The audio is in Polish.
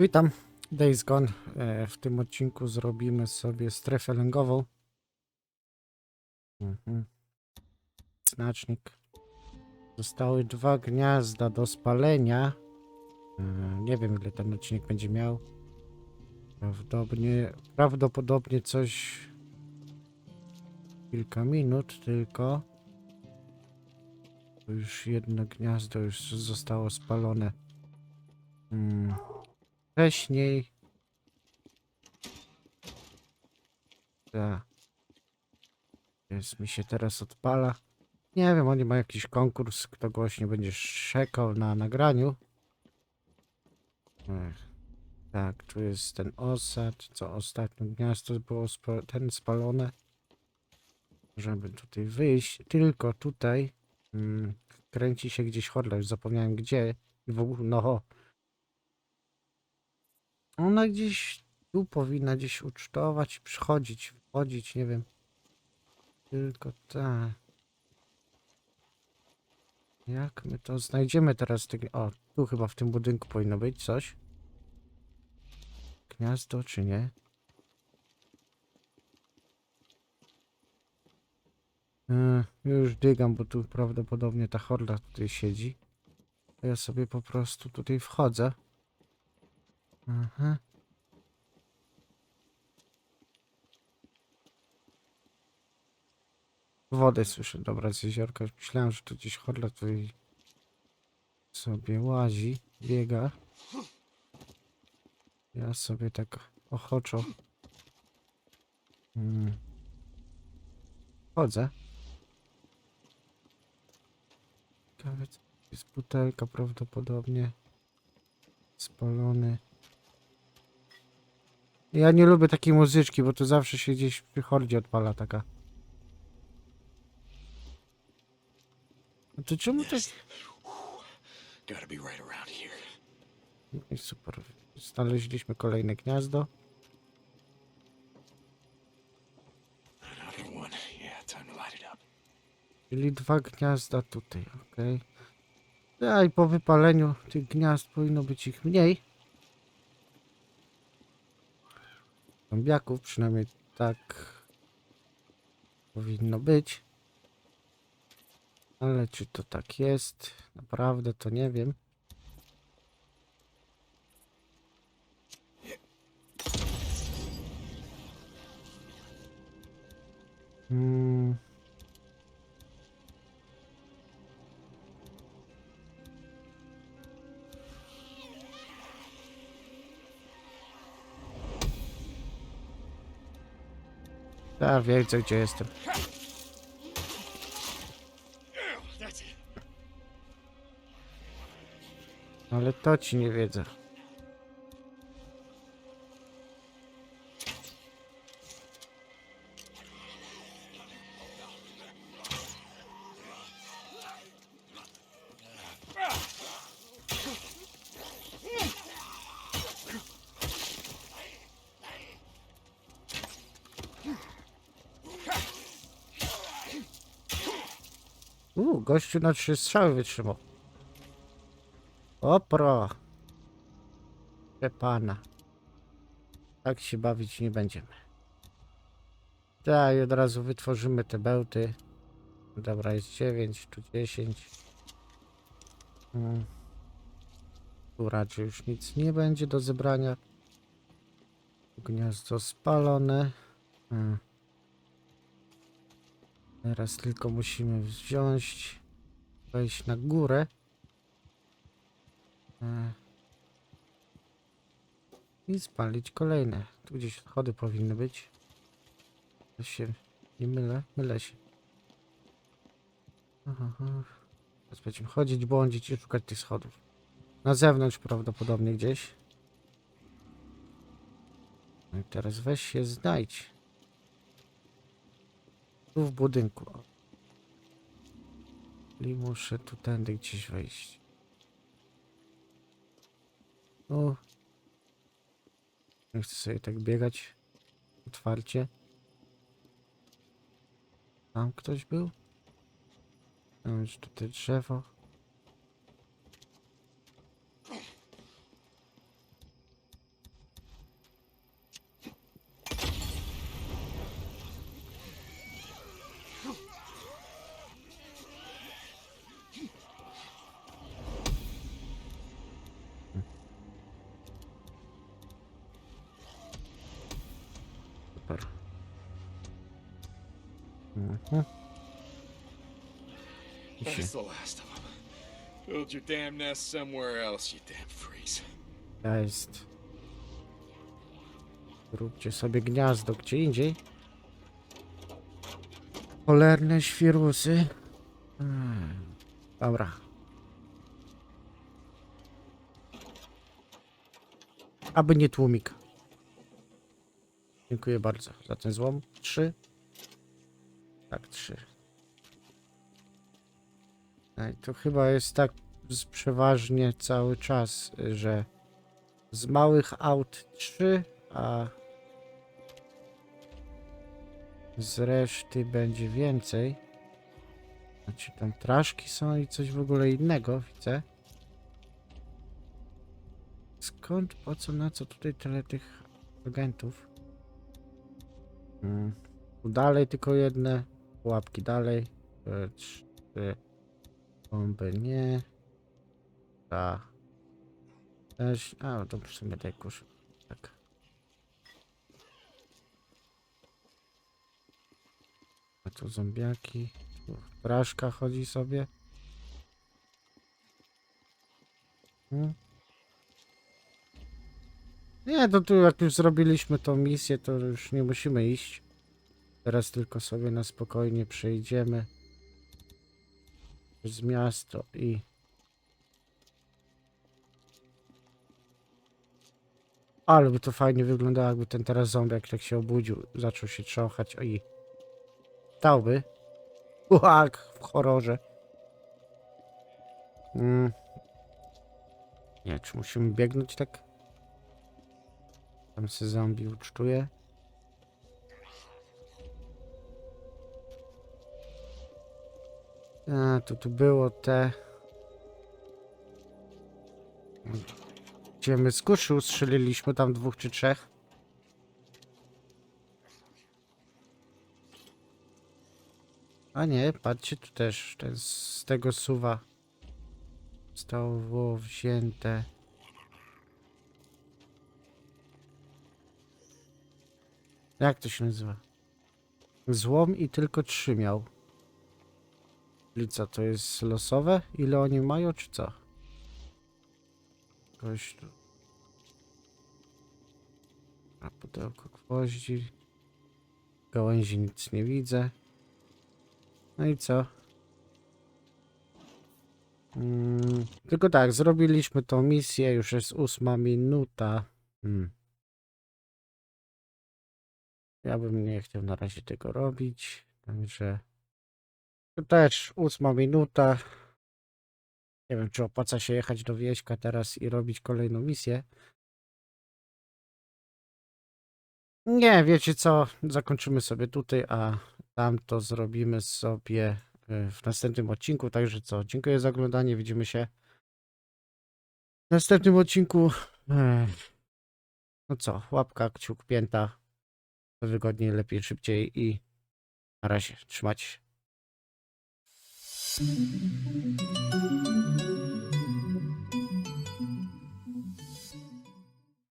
Witam, Days Gone. E, W tym odcinku zrobimy sobie strefę lęgową. Mhm. Znacznik. Zostały dwa gniazda do spalenia. E, Nie wiem, ile ten odcinek będzie miał. Prawdopodobnie, prawdopodobnie coś kilka minut tylko. Już jedno gniazdo już zostało spalone. Hmm wcześniej. Tak. Jest mi się teraz odpala. Nie wiem, oni mają jakiś konkurs, kto głośniej będzie szczekał na nagraniu. Ech. Tak, tu jest ten osad, co ostatnio gniazdo było spa ten spalone. Żeby tutaj wyjść, tylko tutaj mm, kręci się gdzieś horda, już zapomniałem gdzie. W ogóle, no, ona gdzieś tu powinna gdzieś ucztować, przychodzić, wchodzić, nie wiem. Tylko tak. Jak my to znajdziemy teraz? Te... O, tu chyba w tym budynku powinno być coś. Gniazdo, czy nie? Yy, już dygam, bo tu prawdopodobnie ta horda tutaj siedzi. Ja sobie po prostu tutaj wchodzę. Aha. Wodę słyszę, dobra, z jeziorka. Myślałem, że tu gdzieś chodla tutaj sobie łazi, biega. Ja sobie tak ochoczo hmm. chodzę. Ciekawe, jest butelka prawdopodobnie spalony. Ja nie lubię takiej muzyczki, bo to zawsze się gdzieś przy hordzie odpala taka. No to czemu to... Gotta be right around here. No i super. Znaleźliśmy kolejne gniazdo. Czyli dwa gniazda tutaj, okej. Ja i po wypaleniu tych gniazd powinno być ich mniej. Zombiaków przynajmniej tak powinno być. Ale czy to tak jest? Naprawdę to nie wiem. Ja wiedzę gdzie jestem. Ale to ci nie wiedzę. Uuu, gościu na trzy strzały wytrzymał. Opro. Pana. Tak się bawić nie będziemy. Tak, i od razu wytworzymy te bełty. Dobra, jest 9, tu 10. Hmm. Tu raczej już nic nie będzie do zebrania. Gniazdo spalone. Hmm. Teraz tylko musimy wziąć, wejść na górę. E, I spalić kolejne. Tu gdzieś schody powinny być. Ja się nie mylę, mylę się. Aha. Teraz będziemy chodzić, błądzić i szukać tych schodów. Na zewnątrz prawdopodobnie gdzieś. No i teraz weź się znajdź. Tu w budynku. Czyli muszę tu tędy gdzieś wejść. O. Nie chcę sobie tak biegać. Otwarcie. Tam ktoś był? Tam już tutaj drzewo. Mhm. I się That's the last of them. Build your damn nest somewhere else, you damn freaks. jest. Róbcie sobie gniazdo gdzie indziej. Cholerne świrusy. Hmm. Dobra. Aby nie tłumik. Dziękuję bardzo za ten złom. Trzy. Tak, trzy. Ej, to chyba jest tak przeważnie cały czas, y, że z małych aut trzy, a z reszty będzie więcej. Znaczy tam traszki są i coś w ogóle innego, widzę. Skąd, po co, na co tutaj tyle tych agentów? Hmm. Dalej tylko jedne, łapki dalej. E, Trzy. Bomby nie. Ta. Też. A, to w sumie daj kurz. Tak. A tu zombiaki. Tu Fraszka chodzi sobie. Hmm. Nie, to tu jak już zrobiliśmy tą misję, to już nie musimy iść. Teraz tylko sobie na spokojnie przejdziemy z miasto i ale by to fajnie wyglądało, jakby ten teraz zombiak tak się obudził, zaczął się trząchać i stałby. Uak, w horrorze. Mm. Nie, czy musimy biegnąć tak? Tam się zombie ucztuje. A, to tu było te... Gdzie my z kuszy ustrzeliliśmy tam dwóch czy trzech. A nie, patrzcie, tu też ten z tego suwa zostało wzięte. Jak to się nazywa? Złom i tylko trzy miał. Czyli co, to jest losowe? Ile oni mają, czy co? Kość tu. A pudełko gwoździ. Gałęzi nic nie widzę. No i co? Mm, tylko tak, zrobiliśmy tą misję, już jest ósma minuta. Hmm. Ja bym nie chciał na razie tego robić, także... To też ósma minuta. Nie wiem, czy opłaca się jechać do Wieśka teraz i robić kolejną misję. Nie, wiecie co? Zakończymy sobie tutaj, a tamto zrobimy sobie y, w następnym odcinku. Także co? Dziękuję za oglądanie. Widzimy się w następnym odcinku. Ech. No co? Łapka, kciuk, pięta. Wygodniej, lepiej, szybciej i na razie. Trzymajcie Mm-hmm.